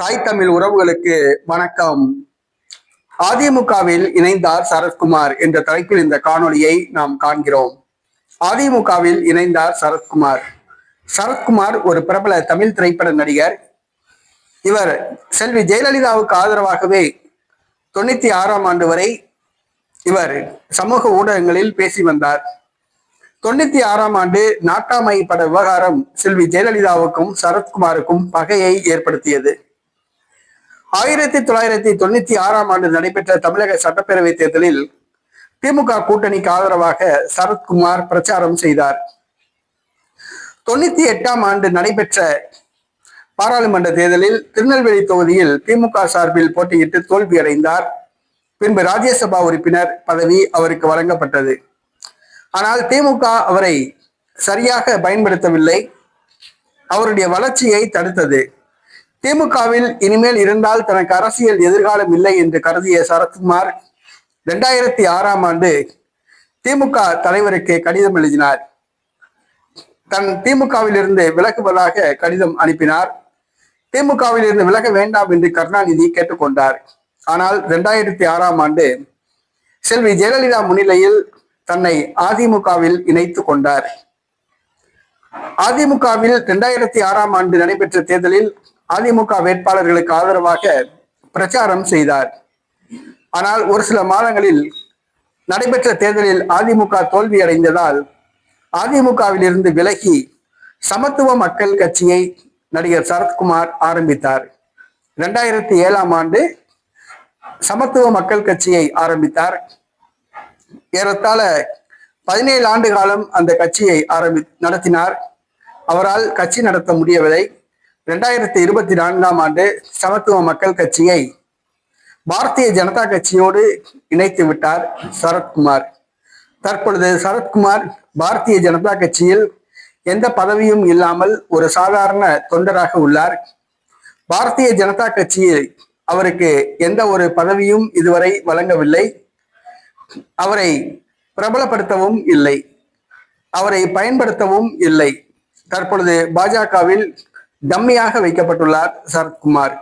தாய் தமிழ் உறவுகளுக்கு வணக்கம். அதிமுகவில் இணைந்தார் சரத்குமார் என்ற தலைப்பில் இந்த காணொளியை நாம் காண்கிறோம். அதிமுகவில் இணைந்தார் சரத்குமார். சரத்குமார் ஒரு பிரபல தமிழ் திரைப்பட நடிகர். இவர் செல்வி ஜெயலலிதாவுக்கு ஆதரவாகவே தொண்ணூத்தி ஆறாம் ஆண்டு வரை இவர் சமூக ஊடகங்களில் பேசி வந்தார். தொண்ணூத்தி ஆறாம் ஆண்டு நாட்டாமை பட விவகாரம் செல்வி ஜெயலலிதாவுக்கும் சரத்குமாருக்கும் பகையை ஏற்படுத்தியது. ஆயிரத்தி தொள்ளாயிரத்தி தொண்ணூத்தி ஆறாம் ஆண்டு நடைபெற்ற தமிழக சட்டப்பேரவை தேர்தலில் திமுக கூட்டணிக்கு ஆதரவாக சரத்குமார் பிரச்சாரம் செய்தார். தொண்ணூத்தி எட்டாம் ஆண்டு நடைபெற்ற பாராளுமன்ற தேர்தலில் திருநெல்வேலி தொகுதியில் திமுக சார்பில் போட்டியிட்டு தோல்வியடைந்தார். பின்பு ராஜ்யசபா உறுப்பினர் பதவி அவருக்கு வழங்கப்பட்டது. ஆனால் திமுக அவரை சரியாக பயன்படுத்தவில்லை. அவருடைய வளர்ச்சியை தடுத்தது. திமுகவில் இனிமேல் இருந்தால் தனக்கு அரசியல் எதிர்காலம் இல்லை என்று கருதிய சரத்குமார் இரண்டாயிரத்தி ஆறாம் ஆண்டு திமுக தலைவருக்கு கடிதம் எழுதினார். தன் திமுகவில் இருந்து விலகுவதாக கடிதம் அனுப்பினார். திமுகவில் இருந்து விலக வேண்டாம் என்று கருணாநிதி கேட்டுக்கொண்டார். ஆனால் இரண்டாயிரத்தி ஆறாம் ஆண்டு செல்வி ஜெயலலிதா முன்னிலையில் தன்னை அதிமுகவில் இணைத்து கொண்டார். அதிமுகவில் இரண்டாயிரத்தி ஆறாம் ஆண்டு நடைபெற்ற தேர்தலில் அதிமுக வேட்பாளர்களுக்கு ஆதரவாக பிரச்சாரம் செய்தார். ஆனால் ஒரு சில மாதங்களில் நடைபெற்ற தேர்தலில் அதிமுக தோல்வியடைந்ததால் அதிமுகவில் இருந்து விலகி சமத்துவ மக்கள் கட்சியை நடிகர் சரத்குமார் ஆரம்பித்தார். இரண்டாயிரத்தி ஏழாம் ஆண்டு சமத்துவ மக்கள் கட்சியை ஆரம்பித்தார். ஏறத்தாழ பதினேழு ஆண்டு காலம் அந்த கட்சியை ஆரம்பி நடத்தினார். அவரால் கட்சி நடத்த முடியவில்லை. இரண்டாயிரத்தி இருபத்தி நான்காம் ஆண்டு சமத்துவ மக்கள் கட்சியை பாரதிய ஜனதா கட்சியோடு இணைத்து விட்டார் சரத்குமார். தற்பொழுது சரத்குமார் பாரதிய ஜனதா கட்சியில் எந்த பதவியும் இல்லாமல் ஒரு சாதாரண தொண்டராக உள்ளார். பாரதிய ஜனதா கட்சியில் அவருக்கு எந்த ஒரு பதவியும் இதுவரை வழங்கவில்லை. அவரை பிரபலப்படுத்தவும் இல்லை. அவரை பயன்படுத்தவும் இல்லை. தற்பொழுது பாஜகவில் டம்மியாக வைக்கப்பட்டுள்ளார் சரத்குமார்.